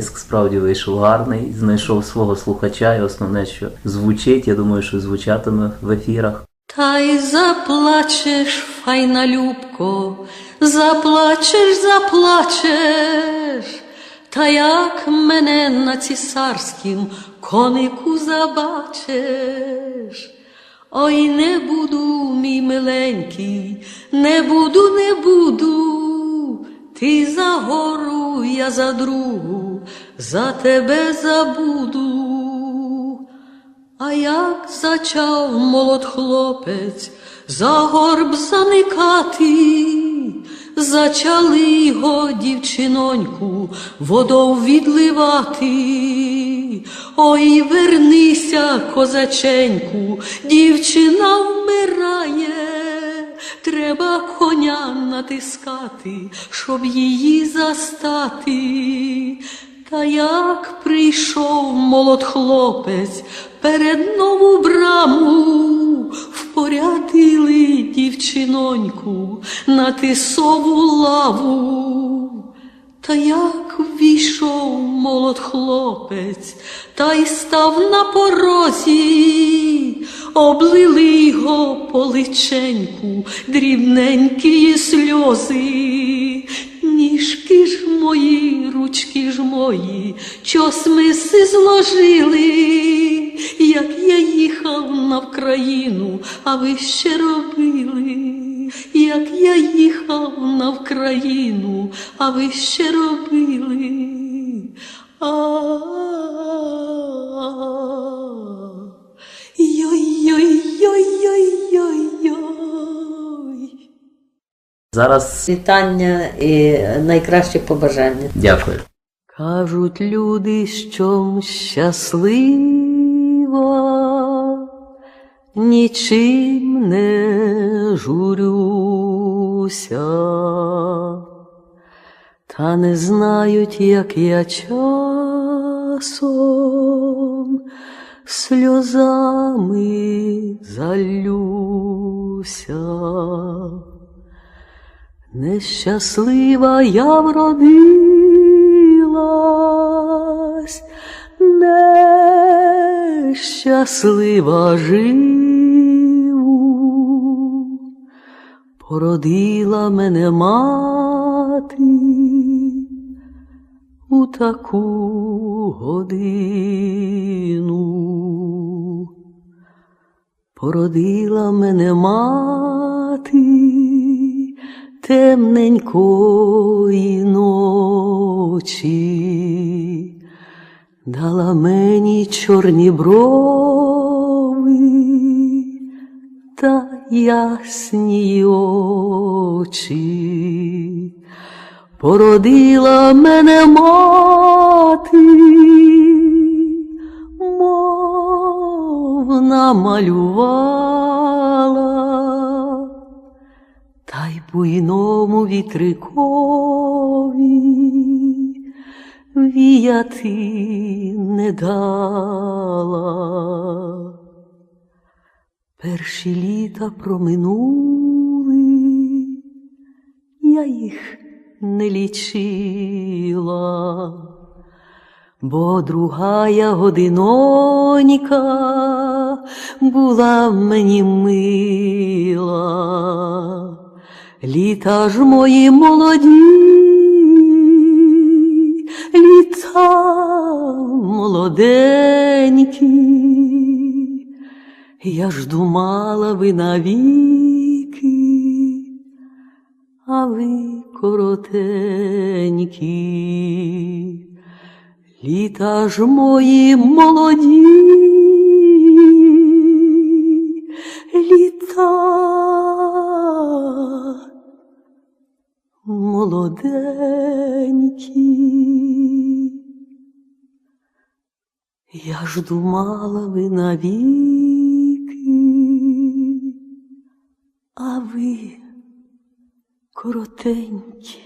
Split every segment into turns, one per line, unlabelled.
Диск справді вийшов гарний, знайшов свого слухача, і основне, що звучить, я думаю, що звучатиме в ефірах.
Та й заплачеш, файна любко, заплачеш, заплачеш, та як мене на цісарськім конику забачиш. Ой, не буду, мій миленький, не буду, не буду, ти за гору, я за другу, за тебе забуду. А як зачав молод хлопець за горб заникати, зачали його дівчиноньку водов відливати. Ой, вернися, козаченьку, дівчина вмирає, треба коня натискати, щоб її застати. Та як прийшов молод хлопець перед нову браму, впорядили дівчиноньку на тисову лаву. Та як ввійшов молод хлопець, та й став на порозі, облили його по личеньку дрібненькі сльози. Ніжки ж мої, ручки ж мої, чос ми си зложили, як я їхав на Вкраїну, а ви ще робили, як я їхав на Вкраїну, а ви ще робили. Йой-йой-йой-йой-йой.
Зараз
Вітання і найкращі побажання.
дякую.
Кажуть люди, що щаслива, нічим не журюся, та не знають, як я часом сльозами залюся. Нещаслива я вродилась, нещаслива живу, породила мене мати у таку годину. Породила мене мати темненької ночі, дала мені чорні брови та ясні очі. Породила мене мати, мов буйному вітрикові віяти не дала. Перші літа проминули, я їх не лічила, бо другая годинонька була мені мила. Літа ж мої молоді, літа молоденькі, я ж думала ви навіки, а ви коротенькі. Літа ж мої молоді, літа молоденькі. Я ж думала ви навіки, а ви коротенькі.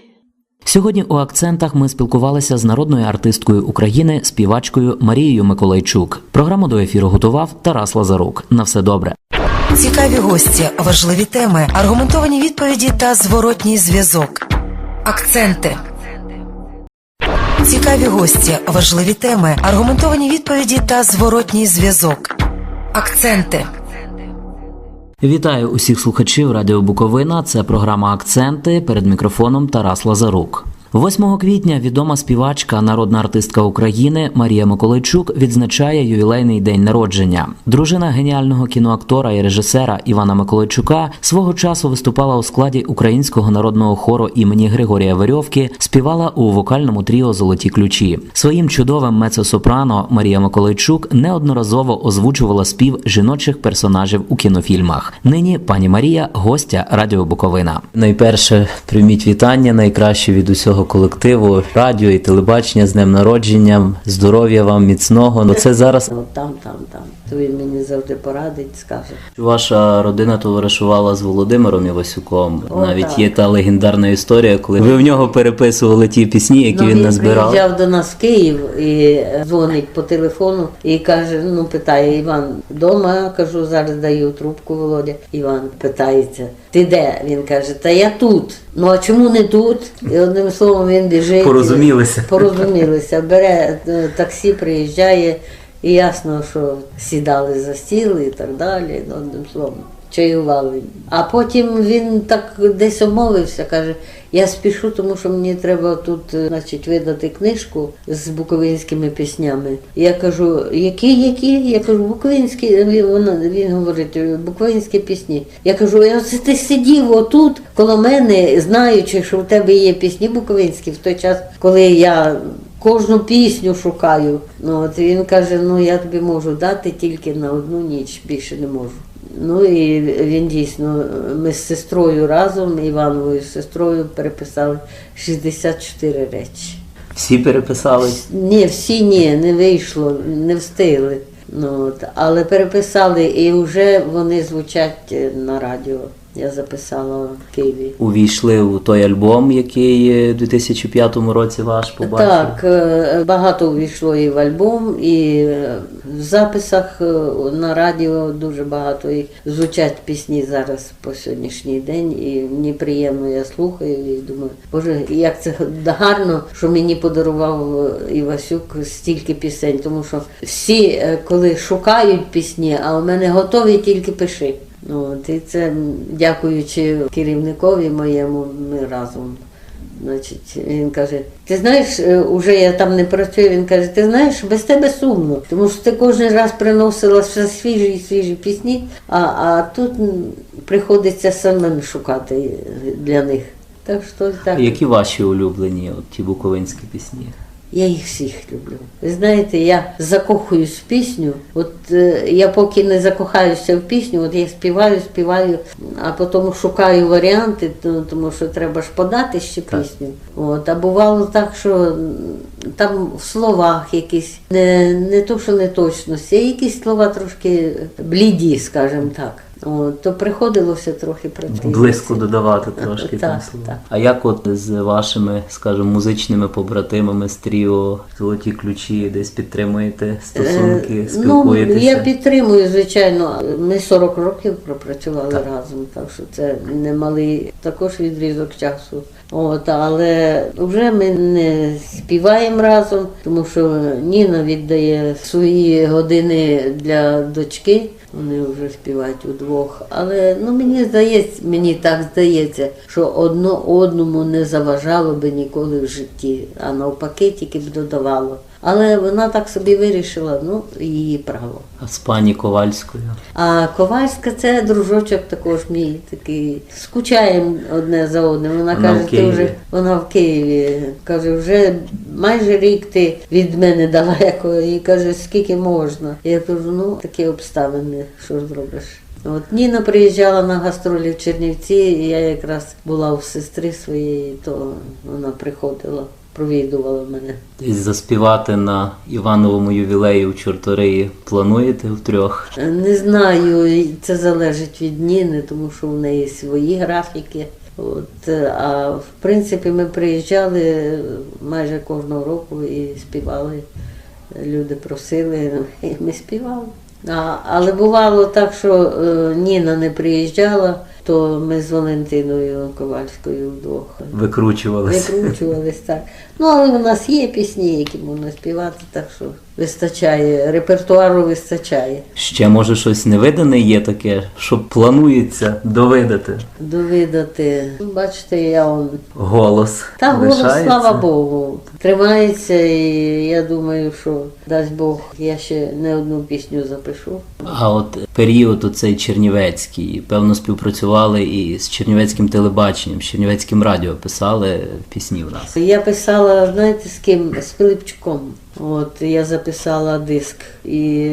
Сьогодні у акцентах ми спілкувалися з народною артисткою України, співачкою Марією Миколайчук. Програму до ефіру готував Тарас Лазарук. На все добре.
Цікаві гості, важливі теми, аргументовані відповіді та зворотній зв'язок. Акценти. Цікаві гості, важливі теми, аргументовані відповіді та зворотній зв'язок. Акценти.
Вітаю усіх слухачів Радіо Буковина. Це програма Акценти перед мікрофоном Тарас Лазарук. 8 квітня відома співачка, народна артистка України Марія Миколайчук відзначає ювілейний день народження. Дружина геніального кіноактора і режисера Івана Миколайчука свого часу виступала у складі українського народного хору імені Григорія Верьовки, співала у вокальному тріо Золоті ключі. Своїм чудовим мецо-сопрано Марія Миколайчук неодноразово озвучувала спів жіночих персонажів у кінофільмах. Нині пані Марія гостя Радіо Буковина.
Найперше прийміть вітання найкраще від усього колективу, радіо і телебачення з днем народження. Здоров'я вам міцного. Ну це зараз
От там, там, там. То він мені завжди порадить, скаже.
ваша родина товаришувала з Володимиром Івасюком.
О,
Навіть
так.
є та легендарна історія, коли ви в нього переписували ті пісні, які
ну,
він
він
назбирав.
приїжджав до нас в Київ і дзвонить по телефону і каже: ну питає Іван вдома, кажу, зараз даю трубку Володя. Іван питається, ти де? Він каже, та я тут. Ну а чому не тут? І одним словом він біжить.
Порозумілися.
Порозумілися. Бере е, таксі, приїжджає, і ясно, що сідали за стіл і так далі. Одним словом. Чаювали. А потім він так десь обмовився, каже, я спішу, тому що мені треба тут е, значить, видати книжку з буковинськими піснями. Я кажу, які, які? Я кажу, буковинські, вона, він говорить, буковинські пісні. Я кажу, «А оце ти сидів отут коло мене, знаючи, що в тебе є пісні буковинські в той час, коли я кожну пісню шукаю. Ну, от він каже, ну я тобі можу дати тільки на одну ніч, більше не можу. Ну і він дійсно, ми з сестрою разом, Івановою сестрою переписали 64 речі.
Всі переписали.
Ні, всі ні, не вийшло, не встигли. Ну, от, але переписали і вже вони звучать е, на радіо. Я записала в Києві.
Увійшли у той альбом, який е, у 2005 році ваш побачив.
Так, е, багато увійшло і в альбом, і е, в записах на радіо дуже багато і звучать пісні зараз по сьогоднішній день. І мені приємно, я слухаю і думаю, боже, як це гарно, що мені подарував Івасюк стільки пісень, тому що всі, коли шукають пісні, а у мене готові тільки пиши. От, і це дякуючи керівникові моєму, ми разом Значить, він каже: ти знаєш, е, уже я там не працюю. Він каже, ти знаєш, без тебе сумно, тому що ти кожен раз приносила все свіжі і свіжі пісні, а, а тут приходиться самим шукати для них. Так що так.
Які ваші улюблені от, ті буковинські пісні?
Я їх всіх люблю. Ви знаєте, я закохуюсь в пісню. От е, я поки не закохаюся в пісню, от я співаю, співаю, а потім шукаю варіанти, тому що треба ж подати ще пісню. От, а бувало так, що там в словах якісь не, не то, що не точності, а якісь слова трошки бліді, скажімо так. От, то приходилося трохи противитися.
Близько додавати трошки
Так, так.
А як от з вашими, скажімо, музичними побратимами з тріо Золоті ключі десь підтримуєте стосунки,
Е,
спілкуєтеся?
Ну, я підтримую, звичайно. Ми 40 років пропрацювали разом, так що це немалий також відрізок часу. От, але вже ми не співаємо разом, тому що Ніна віддає свої години для дочки. Вони вже співають удвох. Але ну мені здається, мені так здається, що одно одному не заважало би ніколи в житті, а навпаки, тільки б додавало. Але вона так собі вирішила, ну її право.
А з пані Ковальською?
А Ковальська це дружочок також мій такий. Скучаємо одне за одним. Вона
Вона
каже, ти вже вона в Києві. Каже, вже майже рік ти від мене далеко. І каже, скільки можна. Я кажу, ну такі обставини, що зробиш. От Ніна приїжджала на гастролі в Чернівці, і я якраз була у сестри своєї, то вона приходила, провідувала мене.
Десь заспівати на Івановому ювілеї у Чорториї плануєте втрьох?
Не знаю, це залежить від Ніни, тому що в неї свої графіки. От, а в принципі ми приїжджали майже кожного року і співали. Люди просили, і ми співали. А, але бувало так, що е, Ніна не приїжджала, то ми з Валентиною Ковальською вдвох
Викручувалися.
викручувались так. Ну, але у нас є пісні, які можна співати, так що вистачає, репертуару вистачає.
Ще може щось невидане є таке, що планується довидати.
Довидати. Бачите, я он.
Голос.
Та голос,
лишається.
слава Богу, тримається, і я думаю, що дасть Бог, я ще не одну пісню запишу.
А от період оцей Чернівецький, певно, співпрацювали і з Чернівецьким телебаченням, з Чернівецьким радіо писали пісні в нас.
Я писала, знаєте, з ким? З Пилипчуком. От я записала диск, і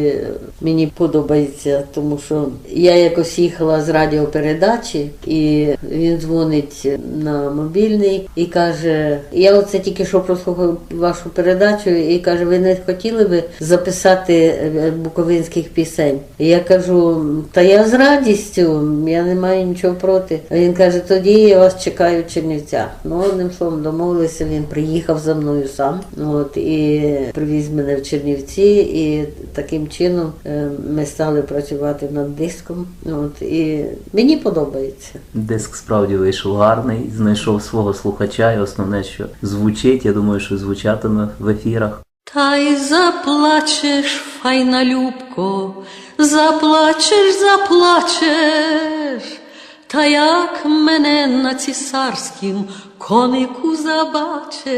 мені подобається, тому що я якось їхала з радіопередачі, і він дзвонить на мобільний і каже: Я оце тільки що прослухав вашу передачу, і каже, ви не хотіли би записати е, буковинських пісень? Я кажу, та я з радістю, я не маю нічого проти. А він каже, тоді я вас чекаю в Чернівцях. Ну, одним словом, домовилися, він приїхав за мною сам. От і привіз мене в Чернівці, і таким чином е, ми стали працювати над диском. От і мені подобається.
Диск справді вийшов гарний, знайшов свого слухача, і основне, що звучить, я думаю, що звучатиме в ефірах.
Та й заплачеш, файна любко, заплачеш, заплачеш, та як мене на цісарськім конику забачеш.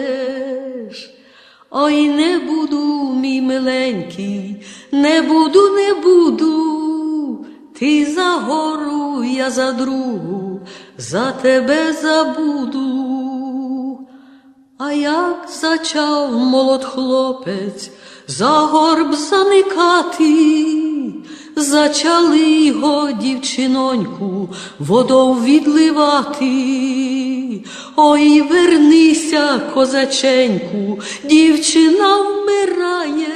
Ой, не буду, мій миленький, не буду, не буду, ти за гору, я за другу, за тебе забуду. А як зачав молод хлопець за горб заникати, зачали його дівчиноньку водов відливати. Ой, вернися, козаченьку, дівчина вмирає,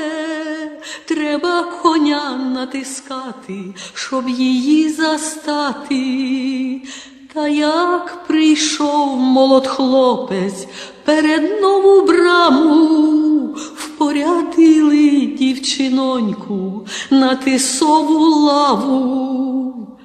треба коня натискати, щоб її застати. Та як прийшов молод хлопець перед нову браму, впорядили дівчиноньку на тисову лаву.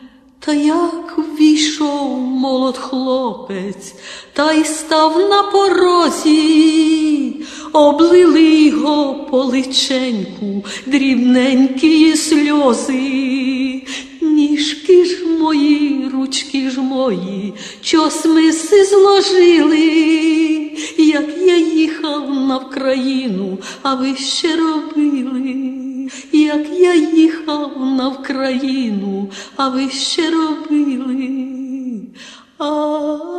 Та як ввійшов молод хлопець, та й став на порозі, облили його по личеньку дрібненькі сльози. Ніжки ж мої, ручки ж мої, чос ми зложили, як я їхав на Вкраїну, а ви ще робили, як я їхав на Вкраїну, а ви ще робили. А-а-а.